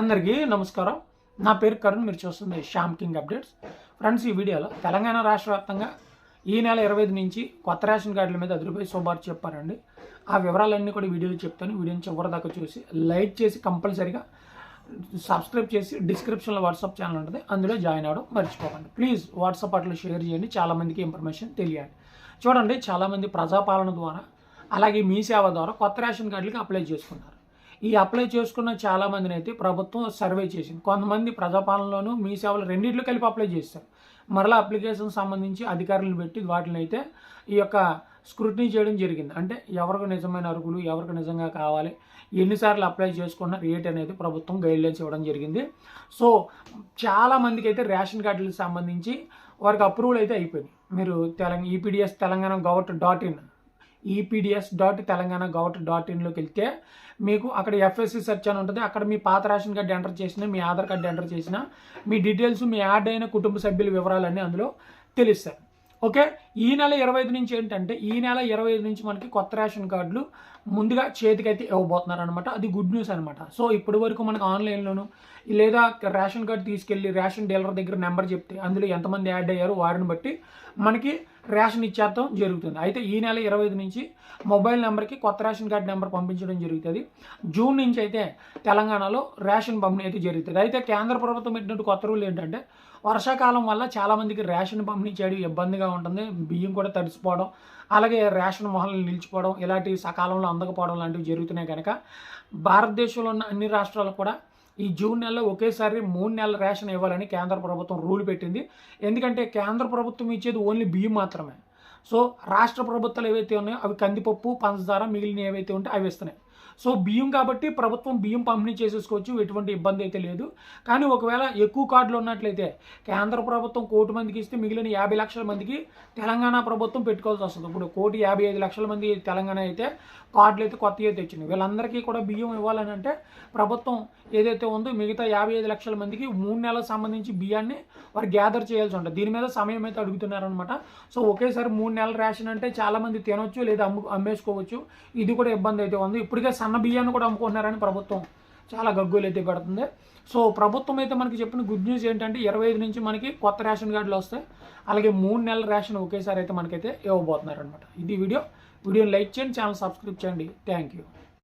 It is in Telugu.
అందరికీ నమస్కారం. నా పేరు కరుణ్ మీరు చూస్తుంది శ్యామ్ కింగ్ అప్డేట్స్. ఫ్రెండ్స్ ఈ వీడియోలో తెలంగాణ రాష్ట్ర వ్యాప్తంగా ఈ నెల ఇరవై ఐదు నుంచి కొత్త రేషన్ కార్డుల మీద అది రూపాయి చెప్పారండి. ఆ వివరాలన్నీ కూడా వీడియోలో చెప్తాను. వీడియోని చివరి దాకా చూసి లైక్ చేసి కంపల్సరీగా సబ్స్క్రైబ్ చేసి డిస్క్రిప్షన్లో వాట్సాప్ ఛానల్ ఉంటుంది. అందులో జాయిన్ అవ్వడం మర్చిపోకండి. ప్లీజ్ వాట్సాప్ అట్లా షేర్ చేయండి. చాలామందికి ఇన్ఫర్మేషన్ తెలియాలి. చూడండి చాలామంది ప్రజాపాలన ద్వారా అలాగే మీ సేవ ద్వారా కొత్త రేషన్ కార్డులకి అప్లై చేసుకున్నారు. ఈ అప్లై చేసుకున్న చాలా మందిని అయితే ప్రభుత్వం సర్వే చేసింది. కొంతమంది ప్రజాపాలనలోనూ మీ సేవలు రెండింటిలో కలిపి అప్లై చేస్తారు. మరలా అప్లికేషన్ సంబంధించి అధికారులను పెట్టి వాటిని అయితే ఈ యొక్క స్క్రూటినీ చేయడం జరిగింది. అంటే ఎవరికి నిజమైన అరుగులు ఎవరికి నిజంగా కావాలి ఎన్నిసార్లు అప్లై చేసుకున్న రేట్ అనేది ప్రభుత్వం గైడ్లైన్స్ ఇవ్వడం జరిగింది. సో చాలా మందికి అయితే రేషన్ కార్డులకు సంబంధించి వారికి అప్రూవల్ అయితే అయిపోయింది. మీరు Telangana EPDS Telangana government dot in EPDS dot Telangana govt dot ఇన్లోకి వెళ్తే మీకు అక్కడ ఎఫ్ఎస్సి సెర్చ్ అని ఉంటుంది. అక్కడ మీ పాత రేషన్ కార్డు ఎంటర్ చేసిన మీ ఆధార్ కార్డు ఎంటర్ చేసిన మీ డీటెయిల్స్ మీ యాడ్ అయిన కుటుంబ సభ్యుల వివరాలన్నీ అందులో తెలుస్తాయి. ఓకే ఈ నెల ఇరవై ఐదు నుంచి ఏంటంటే ఈ నెల ఇరవై ఐదు నుంచి మనకి కొత్త రేషన్ కార్డులు ముందుగా చేతికైతే ఇవ్వబోతున్నారు అనమాట అది గుడ్ న్యూస్ అనమాట సో ఇప్పటి వరకు మనకు ఆన్లైన్లోను లేదా రేషన్ కార్డు తీసుకెళ్ళి రేషన్ డీలర్ దగ్గర నెంబర్ చెప్తే అందులో ఎంతమంది యాడ్ అయ్యారు వారిని బట్టి మనకి రేషన్ ఇచ్చేద్దాం జరుగుతుంది. అయితే ఈ నెల ఇరవై ఐదు నుంచి మొబైల్ నెంబర్కి కొత్త రేషన్ కార్డు నెంబర్ పంపించడం జరుగుతుంది. జూన్ నుంచి అయితే తెలంగాణలో రేషన్ పంపిణీ అయితే జరుగుతుంది. అయితే కేంద్ర ప్రభుత్వం పెట్టినట్టు కొత్త రూల్ ఏంటంటే వర్షాకాలం వల్ల చాలామందికి రేషన్ పంపిణీ చేయడం ఇబ్బందిగా ఉంటుంది. బియ్యం కూడా తడిసిపోవడం అలాగే రేషన్ మొహలు నిలిచిపోవడం ఇలాంటి సకాలంలో అందకపోవడం లాంటివి జరుగుతున్నాయి కనుక భారతదేశంలో ఉన్న అన్ని రాష్ట్రాలు కూడా ఈ జూన్ నెలలో ఒకేసారి మూడు నెలల రేషన్ ఇవ్వాలని కేంద్ర ప్రభుత్వం రూల్ పెట్టింది. ఎందుకంటే కేంద్ర ప్రభుత్వం ఇచ్చేది ఓన్లీ బియ్యం మాత్రమే. సో రాష్ట్ర ప్రభుత్వాలు ఏవైతే ఉన్నాయో అవి కందిపప్పు పంచదార మిగిలిన ఏవైతే ఉంటే అవి ఇస్తున్నాయి. సో బియ్యం కాబట్టి ప్రభుత్వం బియ్యం పంపిణీ చేసేసుకోవచ్చు ఎటువంటి ఇబ్బంది అయితే లేదు. కానీ ఒకవేళ ఎక్కువ కార్డులు ఉన్నట్లయితే కేంద్ర ప్రభుత్వం కోటి మందికి ఇస్తే మిగిలిన యాభై లక్షల మందికి తెలంగాణ ప్రభుత్వం పెట్టుకోవాల్సి వస్తుంది. ఇప్పుడు కోటి యాభై ఐదు లక్షల మంది తెలంగాణ అయితే కార్డులు అయితే కొత్త అయితే వచ్చినాయి. వీళ్ళందరికీ కూడా బియ్యం ఇవ్వాలని అంటే ప్రభుత్వం ఏదైతే ఉందో మిగతా యాభై ఐదు లక్షల మందికి మూడు నెలలకు సంబంధించి బియ్యాన్ని వారు గ్యాదర్ చేయాల్సి ఉంటుంది. దీని మీద సమయం అయితే అడుగుతున్నారనమాట సో ఒకేసారి మూడు నెలల రేషన్ అంటే చాలామంది తినొచ్చు లేదా అమ్ము అమ్మేసుకోవచ్చు. ఇది కూడా ఇబ్బంది అయితే ఉంది. ఇప్పటికే సన్న బియ్యాన్ని కూడా అమ్ముకుంటున్నారని ప్రభుత్వం చాలా గగ్గులు అయితే పెడుతుంది. సో ప్రభుత్వం అయితే మనకి చెప్పిన గుడ్ న్యూస్ ఏంటంటే ఇరవై ఐదు నుంచి మనకి కొత్త రేషన్ కార్డులు వస్తాయి. అలాగే మూడు నెలల రేషన్ ఒకేసారి అయితే మనకైతే ఇవ్వబోతున్నారు అనమాట ఇది వీడియో. వీడియోని లైక్ చేయండి ఛానల్ సబ్స్క్రైబ్ చేయండి. Thank you